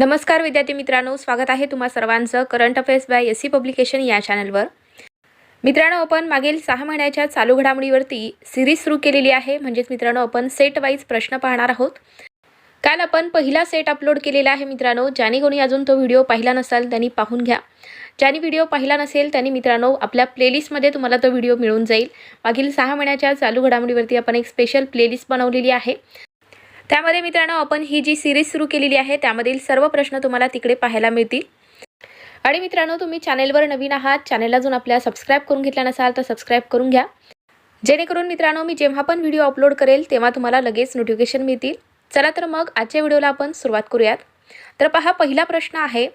नमस्कार विद्यार्थी मित्रांनो स्वागत आहे तुम्हा सर्वांचं current affairs by S C publication या चॅनलवर. मित्रांनो आपण मागील सहा महिन्याच्या चालू घडामोडीवरती सिरीज सुरू केलेली आहे. म्हणजेच मित्रांनो आपण सेट वाईज प्रश्न पाहणार आहोत. काल आपण पहिला सेट अपलोड केलेला आहे मित्रांनो. ज्याने कोणी अजून तो व्हिडिओ पाहिला नसाल त्यांनी पाहून घ्या. ज्यांनी व्हिडिओ पाहिला नसेल त्यांनी मित्रांनो आपल्या प्लेलिस्टमध्ये तुम्हाला तो व्हिडिओ मिळून जाईल. मागील सहा महिन्याच्या चालू घडामोडीवरती आपण एक स्पेशल प्लेलिस्ट बनवलेली आहे. त्यामध्ये मित्रांनो आपण ही जी सिरीज सुरू केलेली आहे त्यामधील सर्व प्रश्न तुम्हाला तिकडे पाहायला मिळतील. आणि मित्रांनो तुम्ही चॅनेलवर नवीन आहात चॅनेलला अजून आपल्या सबस्क्राईब करून घेतला नसाल तर सबस्क्राईब करून घ्या. जेणेकरून मित्रांनो मी जेव्हा पण व्हिडिओ अपलोड करेल तेव्हा तुम्हाला लगेच नोटिफिकेशन मिळतील. चला तर मग आजच्या व्हिडिओला आपण सुरुवात करूयात. तर पहा पहिला प्रश्न आहे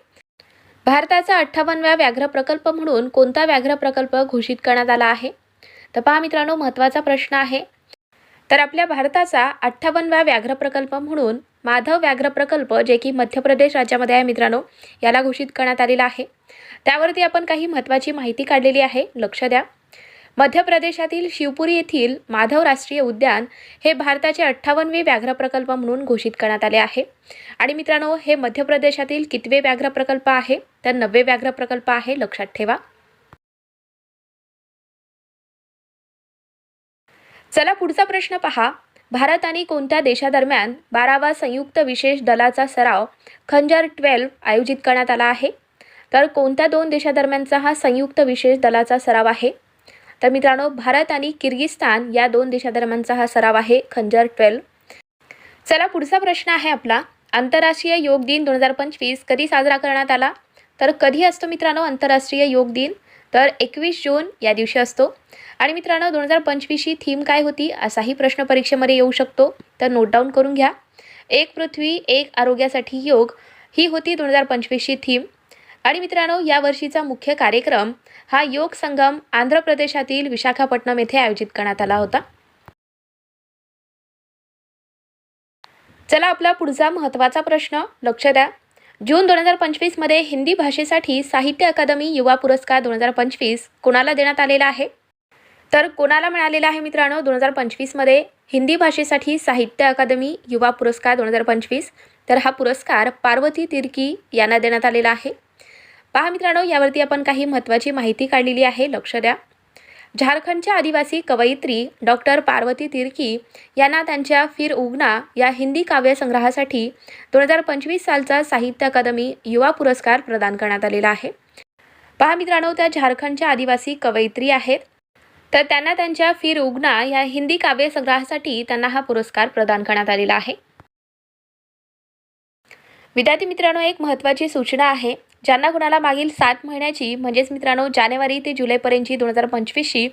भारताचा अठ्ठावन्नव्या व्याघ्र प्रकल्प म्हणून कोणता व्याघ्र प्रकल्प घोषित करण्यात आला आहे? तर पहा मित्रांनो महत्त्वाचा प्रश्न आहे तर आपल्या भारताचा अठ्ठावन्नव्या व्याघ्र प्रकल्प म्हणून माधव व्याघ्र प्रकल्प जे की मध्य प्रदेश राज्यामध्ये आहे मित्रांनो याला घोषित करण्यात आलेला आहे. त्यावरती आपण काही महत्त्वाची माहिती काढलेली आहे. लक्ष द्या. मध्य प्रदेशातील शिवपुरी येथील माधव राष्ट्रीय उद्यान हे भारताचे अठ्ठावन्नवे व्याघ्र प्रकल्प म्हणून घोषित करण्यात आले आहे. आणि मित्रांनो हे मध्य प्रदेशातील कितवे व्याघ्र प्रकल्प आहे? तर नववे व्याघ्र प्रकल्प आहे लक्षात ठेवा. चला पुढचा प्रश्न पहा. भारत आणि कोणत्या देशादरम्यान बारावा संयुक्त विशेष दलाचा सराव खंजर ट्वेल्व आयोजित करण्यात आला आहे? तर कोणत्या दोन देशादरम्यानचा हा संयुक्त विशेष दलाचा सराव आहे? तर मित्रांनो भारत आणि किर्गिस्तान या दोन देशादरम्यानचा हा सराव आहे खंजर ट्वेल्व. चला पुढचा प्रश्न आहे आपला. आंतरराष्ट्रीय योग दिन दोन हजार पंचवीस कधी साजरा करण्यात आला? तर कधी असतो मित्रांनो आंतरराष्ट्रीय योग दिन? तर एकवीस जून या दिवशी असतो. आणि मित्रांनो दोन हजार पंचवीसची थीम काय होती? असाही प्रश्न परीक्षेमध्ये येऊ शकतो. तर नोट डाऊन करून घ्या. एक पृथ्वी एक आरोग्यासाठी योग ही होती दोन हजार पंचवीसची थीम आणि मित्रांनो या वर्षीचा मुख्य कार्यक्रम हा योग संगम आंध्र प्रदेशातील विशाखापट्टणम येथे आयोजित करण्यात आला होता. चला आपला पुढचा महत्त्वाचा प्रश्न लक्ष द्या. जून दोन हजार पंचवीसमध्ये हिंदी भाषेसाठी साहित्य अकादमी युवा पुरस्कार दोन हजार पंचवीस कोणाला देण्यात आलेला आहे? तर कोणाला मिळालेला आहे मित्रांनो दोन हजार पंचवीसमध्ये हिंदी भाषेसाठी साहित्य अकादमी युवा पुरस्कार दोन हजार पंचवीस? तर हा पुरस्कार पार्वती तिर्की यांना देण्यात आलेला आहे. पहा मित्रांनो यावरती आपण काही महत्त्वाची माहिती काढलेली आहे. लक्ष द्या. झारखंडच्या आदिवासी कवयित्री डॉक्टर पार्वती तिर्की यांना त्यांच्या फिर उगना या हिंदी काव्यसंग्रहासाठी दोन हजार पंचवीस सालचा साहित्य अकादमी युवा पुरस्कार प्रदान करण्यात आलेला आहे. पहा मित्रांनो त्या झारखंडच्या आदिवासी कवयित्री आहेत. तर त्यांना त्यांच्या फिर उगना या हिंदी काव्यसंग्रहासाठी त्यांना हा पुरस्कार प्रदान करण्यात आलेला आहे. विद्यार्थी मित्रांनो एक महत्त्वाची सूचना आहे. ज्यांना कुणाला मागील सात महिन्याची म्हणजेच मित्रांनो जानेवारी ते जुलैपर्यंतची दोन हजार पंचवीसची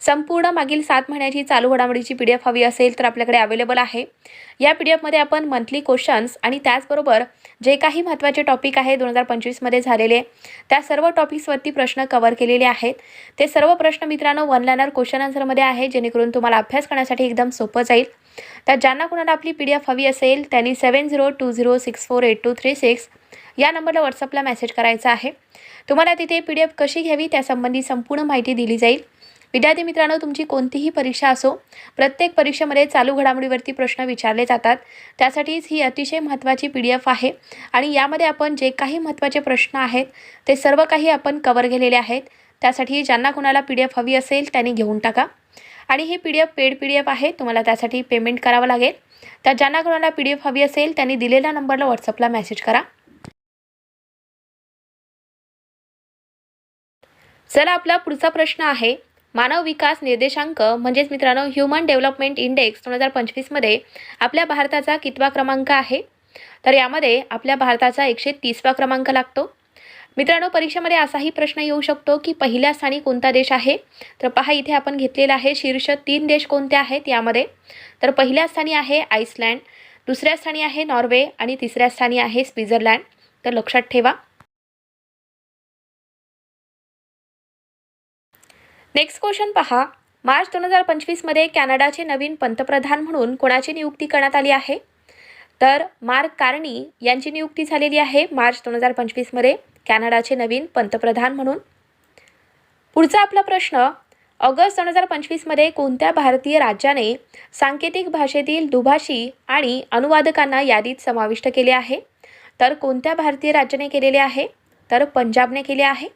संपूर्ण मागील सात महिन्याची चालू घडामोडीची पी डी एफ हवी असेल तर आपल्याकडे अवेलेबल आहे. या पी डी एफमध्ये आपण मंथली क्वेश्चन्स आणि त्याचबरोबर जे काही महत्त्वाचे टॉपिक आहे दोन हजार पंचवीसमध्ये झालेले त्या सर्व टॉपिक्सवरती प्रश्न कवर केलेले आहेत. ते सर्व प्रश्न मित्रांनो वन लायनर क्वेश्चन आन्सरमध्ये आहे जेणेकरून तुम्हाला अभ्यास करण्यासाठी एकदम सोपं जाईल. तर ज्यांना कुणाला आपली पी डी एफ हवी असेल त्यांनी seven zero two zero six four eight two three six या नंबरला व्हॉट्सअपला मेसेज करायचा आहे. तुम्हाला तिथे पी डी एफ कशी घ्यावी त्यासंबंधी संपूर्ण माहिती दिली जाईल. विद्यार्थी मित्रांनो तुमची कोणतीही परीक्षा असो प्रत्येक परीक्षेमध्ये चालू घडामोडीवरती प्रश्न विचारले जातात. त्यासाठीच ही अतिशय महत्त्वाची पी डी एफ आहे. आणि यामध्ये आपण जे काही महत्त्वाचे प्रश्न आहेत ते सर्व काही आपण कवर केलेले आहेत. त्यासाठी ज्यांना कुणाला पी डी एफ हवी असेल त्यांनी घेऊन टाका. आणि हे P D F paid P D F आहे तुम्हाला त्यासाठी पेमेंट करावं लागेल. तर ज्यांना कोणाला पी डी एफ हवी असेल त्यांनी दिलेल्या नंबरला व्हॉट्सअपला मेसेज करा. चला आपला पुढचा प्रश्न आहे. मानव विकास निर्देशांक म्हणजेच मित्रांनो ह्युमन डेव्हलपमेंट इंडेक्स दोन हजार पंचवीसमध्ये आपल्या भारताचा कितवा क्रमांक आहे? तर यामध्ये आपल्या भारताचा एकशे तीसवा क्रमांक लागतो. मित्रांनो परीक्षेमध्ये असाही प्रश्न येऊ शकतो की पहिल्या स्थानी कोणता देश आहे? तर पहा इथे आपण घेतलेला आहे शीर्ष तीन देश कोणते आहेत यामध्ये? तर पहिल्या स्थानी आहे आईसलँड दुसऱ्या स्थानी आहे नॉर्वे आणि तिसऱ्या स्थानी आहे स्वित्झर्लँड. तर लक्षात ठेवा. नेक्स्ट क्वेश्चन पहा. मार्च दोन हजार पंचवीसमध्ये कॅनडाचे नवीन पंतप्रधान म्हणून कोणाची नियुक्ती करण्यात आली आहे? तर मार्क कार्णी यांची नियुक्ती झालेली आहे मार्च दोन हजार पंचवीसमध्ये कॅनडाचे नवीन पंतप्रधान म्हणून. पुढचा आपला प्रश्न ऑगस्ट दोन हजार पंचवीसमध्ये कोणत्या भारतीय राज्याने सांकेतिक भाषेतील दुभाषी आणि अनुवादकांना यादीत समाविष्ट केले आहे? तर कोणत्या भारतीय राज्याने केलेले आहे? तर पंजाबने केले आहे.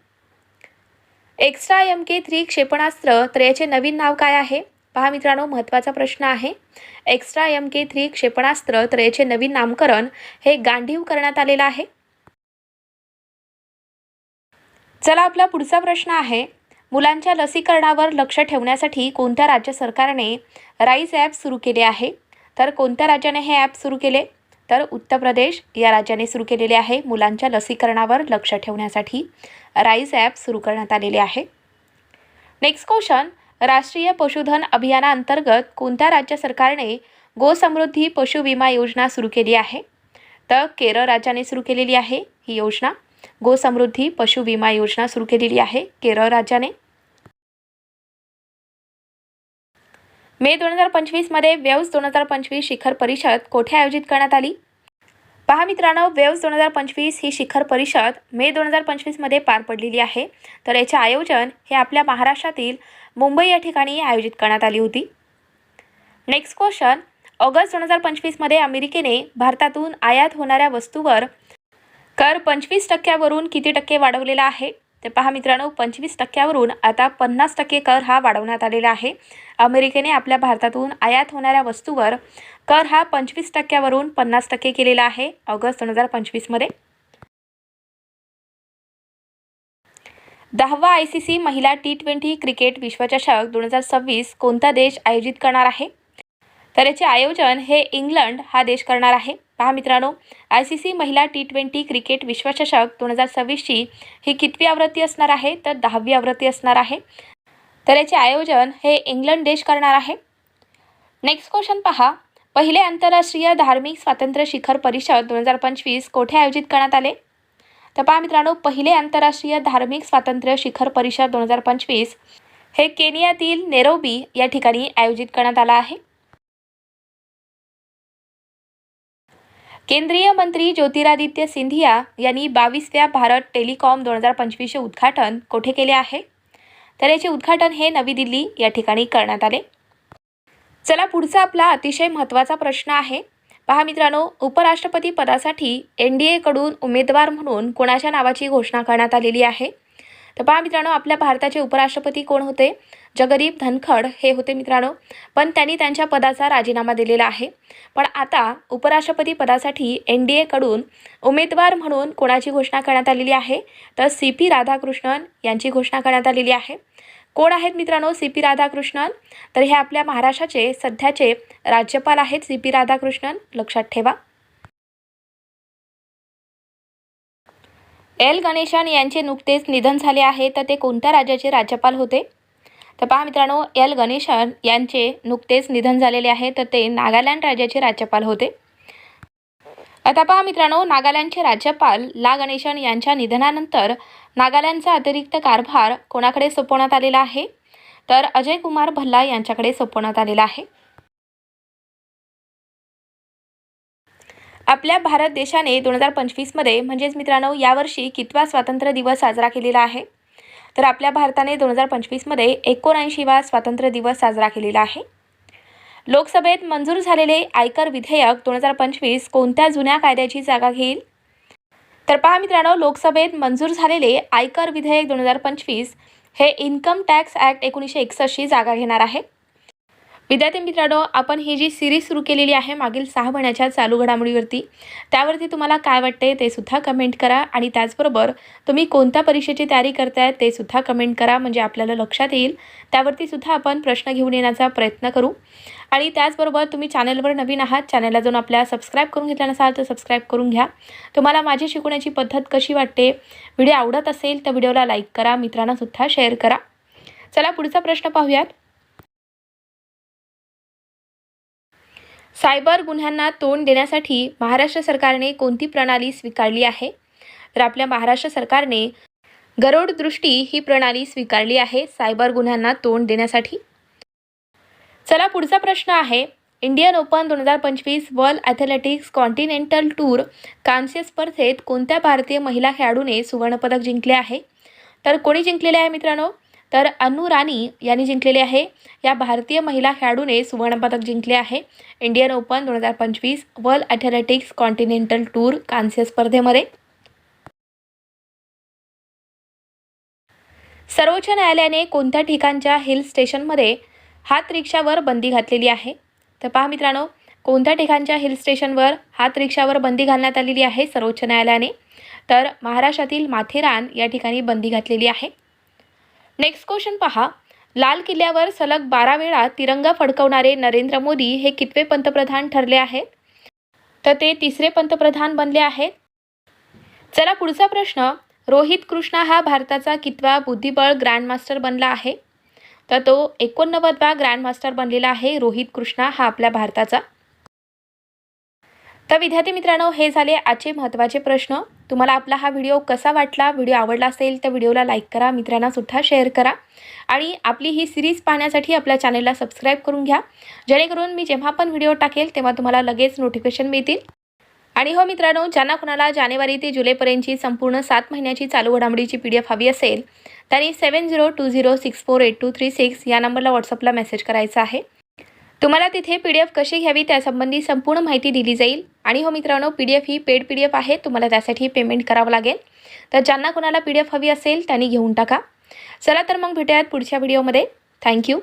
एक्स्ट्रा एम के थ्री क्षेपणास्त्र त्रयाचे नवीन नाव काय आहे? पहा मित्रांनो महत्त्वाचा प्रश्न आहे. एक्स्ट्रा एम के थ्री क्षेपणास्त्र तर याचे नवीन नामकरण हे गांधीव करण्यात आलेलं आहे. चला आपला पुढचा प्रश्न आहे. मुलांच्या लसीकरणावर लक्ष ठेवण्यासाठी कोणत्या राज्य सरकारने राईज ॲप सुरू केले आहे? तर कोणत्या राज्याने हे ॲप सुरू केले? तर उत्तर प्रदेश या राज्याने सुरू केलेले आहे मुलांच्या लसीकरणावर लक्ष ठेवण्यासाठी. राईज ॲप सुरू करण्यात आलेले आहे. नेक्स्ट क्वेश्चन राष्ट्रीय पशुधन अभियानाअंतर्गत कोणत्या राज्य सरकारने गोसमृद्धी पशु विमा योजना सुरू केली आहे? तर केरळ राज्याने सुरू केलेली आहे ही योजना. गोसमृद्धी पशु विमा योजना सुरू केलेली आहे केरळ राज्याने. मे दोन हजार पंचवीसमध्ये व्यवस दोन हजार पंचवीस शिखर परिषद कोठे आयोजित करण्यात आली? पहा मित्रांनो वेव्स दोन हजार पंचवीस ही शिखर परिषद मे दोन हजार पंचवीसमध्ये पार पडलेली आहे. तर याचे आयोजन हे आपल्या महाराष्ट्रातील मुंबई या ठिकाणी आयोजित करण्यात आली होती. नेक्स्ट क्वेश्चन ऑगस्ट दोन हजार पंचवीसमध्ये अमेरिकेने भारतातून आयात होणाऱ्या वस्तूवर कर पंचवीस टक्क्यावरून किती टक्के वाढवलेला आहे? तर पहा मित्रांनो पंचवीस टक्क्यावरून आता पन्नास टक्के कर हा वाढवण्यात आलेला आहे. अमेरिकेने आपल्या भारतातून आयात होणाऱ्या वस्तूवर कर हा पंचवीस टक्क्यावरून पन्नास टक्के केलेला आहे. ऑगस्ट दोन हजार पंचवीसमध्ये दहावा आय सी सी महिला टी ट्वेंटी क्रिकेट विश्वचषक दोन हजार सव्वीस कोणता देश आयोजित करणार आहे? तर याचे आयोजन हे इंग्लंड हा देश करणार आहे. पहा मित्रांनो आय सी सी महिला टी ट्वेंटी क्रिकेट विश्वचषक दोन हजार सव्वीसची ही कितवी आवृत्ती असणार आहे? तर दहावी आवृत्ती असणार आहे. तर याचे आयोजन हे इंग्लंड देश करणार आहे. नेक्स्ट क्वेश्चन पहा. पहिले आंतरराष्ट्रीय धार्मिक स्वातंत्र्य शिखर परिषद दोन हजार पंचवीस कोठे आयोजित करण्यात आले? तर पहा मित्रांनो पहिले आंतरराष्ट्रीय धार्मिक स्वातंत्र्य शिखर परिषद दोन हजार पंचवीस हे केनियातील नेरोबी या ठिकाणी आयोजित करण्यात आला आहे. केंद्रीय मंत्री ज्योतिरादित्य सिंधिया यांनी बावीसव्या भारत टेलिकॉम दोन हजार पंचवीसचे उद्घाटन कोठे केले आहे? तर याचे उद्घाटन हे नवी दिल्ली या ठिकाणी करण्यात आले. चला पुढचा आपला अतिशय महत्त्वाचा प्रश्न आहे. पहा मित्रांनो उपराष्ट्रपती पदासाठी एन डी एकडून उमेदवार म्हणून कोणाच्या नावाची घोषणा करण्यात आलेली आहे? तर पहा मित्रांनो आपल्या भारताचे उपराष्ट्रपती कोण होते? जगदीप धनखड हे होते मित्रांनो. पण त्यांनी त्यांच्या पदाचा राजीनामा दिलेला आहे. पण आता उपराष्ट्रपती पदासाठी एन डी एकडून उमेदवार म्हणून कोणाची घोषणा करण्यात आलेली आहे? तर सी पी राधाकृष्णन यांची घोषणा करण्यात आलेली आहे. कोण आहेत मित्रांनो सी पी राधाकृष्णन? तर हे आपल्या महाराष्ट्राचे सध्याचे राज्यपाल आहेत सी पी राधाकृष्णन. लक्षात ठेवा. एल गणेशन यांचे नुकतेच निधन झाले आहे. तर ते कोणत्या राज्याचे राज्यपाल होते? तर पहा मित्रांनो एल गणेशन यांचे नुकतेच निधन झालेले आहे तर ते नागालँड राज्याचे राज्यपाल होते. आता पहा मित्रांनो नागालँडचे राज्यपाल ला गणेशन यांच्या निधनानंतर नागालँडचा अतिरिक्त कारभार कोणाकडे सोपवण्यात आलेला आहे? तर अजय कुमार भल्ला यांच्याकडे सोपवण्यात आलेला आहे. आपल्या भारत देशाने दोन हजार पंचवीसमध्ये म्हणजेच मित्रांनो यावर्षी कितवा स्वातंत्र्य दिवस साजरा केलेला आहे? तर आपल्या भारताने दोन हजार पंचवीसमध्ये एकोणऐंशीवा स्वातंत्र्य दिवस साजरा केलेला आहे. लोकसभेत मंजूर झालेले आयकर विधेयक दोन हजार पंचवीस कोणत्या जुन्या कायद्याची जागा घेईल? तर पहा मित्रांनो लोकसभेत मंजूर झालेले आयकर विधेयक दोन हजार पंचवीस हे इन्कम टॅक्स ॲक्ट एकोणीसशे एकसष्टची जागा घेणार आहे. विद्यार्थी मित्रांनो आपण ही जी सिरीज सुरू केलेली आहे मागील सहा महिन्याच्या चालू घडामोडीवरती त्यावरती तुम्हाला काय वाटते ते सुद्धा कमेंट करा आणि त्याचबरोबर तुम्ही कोणत्या परीक्षेची तयारी करतायत ते सुद्धा कमेंट करा म्हणजे आपल्याला लक्षात येईल. त्यावरती सुद्धा आपण प्रश्न घेऊन येण्याचा प्रयत्न करू. आणि त्याचबरोबर तुम्ही चॅनलवर नवीन आहात चॅनलला जाऊन आपल्या सबस्क्राईब करून घेतला नसाल तर सबस्क्राईब करून घ्या. तुम्हाला माझी शिकवण्याची पद्धत कशी वाटते व्हिडिओ आवडत असेल तर व्हिडिओला लाईक करा मित्रांनासुद्धा शेअर करा. चला पुढचा प्रश्न पाहूयात. सायबर गुन्ह्यांना तोंड देण्यासाठी महाराष्ट्र सरकारने कोणती प्रणाली स्वीकारली आहे? तर आपल्या महाराष्ट्र सरकारने गरोडदृष्टी ही प्रणाली स्वीकारली आहे सायबर गुन्ह्यांना तोंड देण्यासाठी? चला पुढचा प्रश्न आहे. इंडियन ओपन दोन हजार पंचवीस वर्ल्ड ॲथलेटिक्स कॉन्टिनेंटल टूर कांस्य स्पर्धेत कोणत्या भारतीय महिला खेळाडूने सुवर्णपदक जिंकले आहे? तर कोणी जिंकलेले आहे मित्रांनो? तर अनु राणी यांनी जिंकलेले आहे. या भारतीय महिला खेळाडूने सुवर्णपदक जिंकले आहे. इंडियन ओपन दोन हजार पंचवीस वर्ल्ड ॲथलेटिक्स कॉन्टिनेंटल टूर कांस्य स्पर्धेमध्ये. सर्वोच्च न्यायालयाने कोणत्या ठिकाणच्या हिल स्टेशनमध्ये हात रिक्षावर बंदी घातलेली आहे? तर पहा मित्रांनो कोणत्या ठिकाणच्या हिल स्टेशनवर हात रिक्षावर बंदी घालण्यात आलेली आहे सर्वोच्च न्यायालयाने? तर महाराष्ट्रातील माथेरान या ठिकाणी बंदी घातलेली आहे. नेक्स्ट क्वेश्चन पहा. लाल किल्ल्यावर सलग बारा वेळा तिरंगा फडकवणारे नरेंद्र मोदी हे कितवे पंतप्रधान ठरले आहेत? तर ते तिसरे पंतप्रधान बनले आहेत. चला पुढचा प्रश्न. रोहित कृष्णा हा भारताचा कितवा बुद्धिबळ ग्रँडमास्टर बनला आहे? तर तो एकोणनव्वदवा ग्रँडमास्टर बनलेला आहे रोहित कृष्णा हा आपल्या भारताचा. तर विद्यार्थी मित्रांनो हे झाले आजचे महत्त्वाचे प्रश्न. तुम्हाला आपला हा व्हिडिओ कसा वाटला व्हिडिओ आवडला असेल तर व्हिडिओला लाईक करा मित्रांना सुद्धा शेअर करा. आणि आपली ही सिरीज पाहण्यासाठी आपल्या चॅनेलला सबस्क्राईब करून घ्या. जेणेकरून मी जेव्हा पण व्हिडिओ टाकेल तेव्हा तुम्हाला लगेच नोटिफिकेशन मिळतील. आणि हो मित्रांनो ज्यांना कुणाला जानेवारी ते जुलैपर्यंतची संपूर्ण सात महिन्याची चालू घडामोडीची पी डी एफ हवी असेल त्यांनी seven zero two zero six four eight two three six या नंबरला व्हॉट्सअपला मेसेज करायचा आहे. तुम्हाला तिथे पी डी एफ कशी घ्यावी त्यासंबंधी संपूर्ण माहिती दिली जाईल. आणि हो मित्रांनो पी डी एफ ही पेड पी डी एफ आहे तुम्हाला त्यासाठी पेमेंट करावं लागेल. तर ज्यांना कोणाला पी डी एफ हवी असेल त्यांनी घेऊन टाका. चला तर मग भेटूयात पुढच्या व्हिडिओमध्ये. थँक्यू.